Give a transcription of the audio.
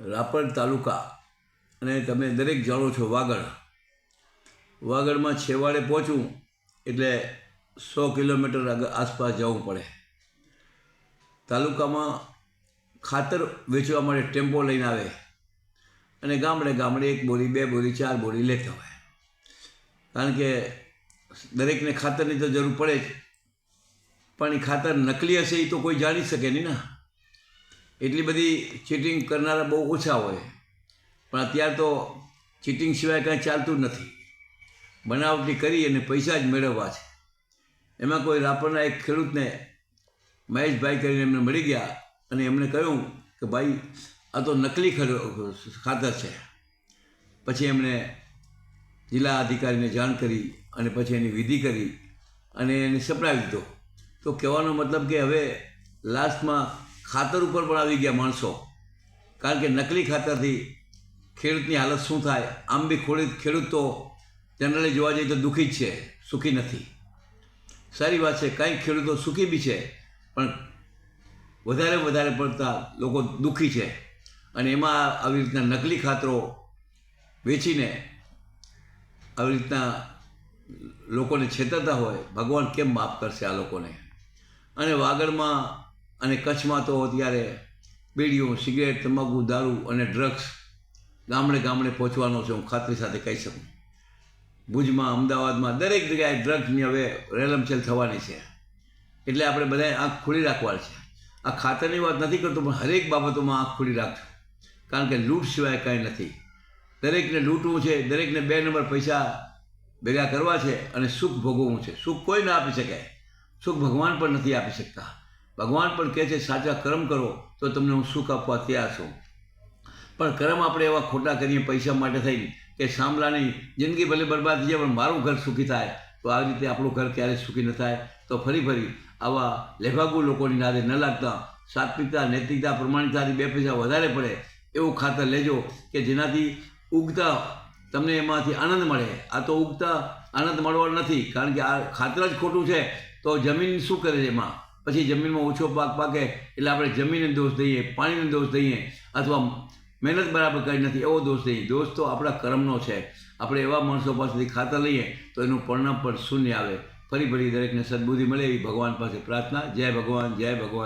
રાપર તાલુકા. અને તમે દરેક જાણો છો વાગડ. વાગડમાં છેવાડે પહોંચવું એટલે સો કિલોમીટર આસપાસ જવું પડે. તાલુકામાં ખાતર વેચવા માટે ટેમ્પો લઈને આવે. અને ગામડે ગામડે એક બોરી, બે બોરી, ચાર બોરી લેતા હોય. કારણ કે દરેકને ખાતરની તો જરૂર પડે જ. પણ એ ખાતર નકલી હશે એ તો કોઈ જાણી શકે નહીં ને. એટલી બધી ચીટિંગ કરનારા બહુ ઓછા હોય. પણ અત્યારે તો ચીટિંગ સિવાય કાંઈ ચાલતું નથી. બનાવટી કરી અને પૈસા જ મેળવવા છે. એમાં કોઈ રાપરના એક ખેડૂતને મહેશભાઈ કરીને એમને મળી ગયા અને એમણે કહ્યું કે ભાઈ, આ તો નકલી ખાતર છે. પછી એમણે જિલ્લા અધિકારીને જાણ કરી અને પછી એની વિધિ કરી અને એને સપડાવી દીધો. તો કહેવાનો મતલબ કે હવે લાસ્ટમાં ખાતર ઉપર પણ આવી ગયા માણસો. કારણ કે નકલી ખાતરથી ખેડૂતની હાલત શું થાય? આમ બી ખેડૂત ખેડૂત તો જનરલી જોવા જઈએ તો દુઃખી જ છે, સુખી નથી. સારી વાત છે કંઈક ખેડૂતો સુખી બી છે, પણ વધારે વધારે પડતા લોકો દુઃખી છે. અને એમાં આવી રીતના નકલી ખાતરો વેચીને આવી રીતના લોકોને છેતરતા હોય, ભગવાન કેમ માફ કરશે આ લોકોને? અને વાગડમાં અને કચ્છમાં તો અત્યારે બીડીઓ, સિગરેટ, તમાકુ, દારૂ અને ડ્રગ્સ ગામડે ગામડે પહોંચવાનો છે, હું ખાતરી સાથે કહી શકું. ભુજમાં, અમદાવાદમાં દરેક જગ્યાએ ડ્રગ્સની હવે રેલમછેલ થવાની છે. એટલે આપણે બધાએ આંખ ખુલ્લી રાખવાની છે. આ ખાતરની વાત નથી કરતો, પણ હરેક બાબતોમાં આંખ ખુલ્લી રાખજો. કારણ કે લૂંટ સિવાય કાંઈ નથી. દરેકને લૂંટવું છે, દરેકને બે નંબર પૈસા ભેગા કરવા છે અને સુખ ભોગવવું છે. સુખ કોઈ ના આપી શકે. સુખ ભગવાન પણ નથી આપી શકતા. ભગવાન પણ કહે છે, સાચા કર્મ કરો, તો તમને હું સુખ આપવા તૈયાર છું. પણ કર્મ આપણે એવા ખોટા કરીએ, પૈસા માટે થઈને, કે સાંભળાની જિંદગી ભલે બરબાદ થઈ જાય, પણ મારું ઘર સુખી થાય, તો આવી રીતે આપણું ઘર ક્યારેય સુખી ન થાય. તો ફરી ફરી આવા લેભાગુ લોકોની નાદે ન લાગતા. સાત્વિકતા, નૈતિકતા, પ્રમાણિકતાથી બે પૈસા વધારે પડે. એવું ખાતર લેજો કે જેનાથી ઉગતા તમને એમાંથી આનંદ મળે. આ તો ઉગતા આનંદ મળવાનો નથી, કારણ કે આ ખાતર જ ખોટું છે. તો જમીન શું કરે છે એમાં? પછી જમીનમાં ઓછો પાક પાકે એટલે આપણે જમીનને દોષ દઈએ, પાણીને દોષ દઈએ અથવા મહેનત બરાબર કરી નથી, એવો દોષ દઈએ. દોષ તો આપણા કર્મનો છે. આપણે એવા માણસો પાસેથી ખાતર લઈએ તો એનું પરિણામ પણ શૂન્ય આવે. ફરી ફરી દરેકને સદબુદ્ધિ મળે એવી ભગવાન પાસે પ્રાર્થના. જય ભગવાન જય ભગવાન.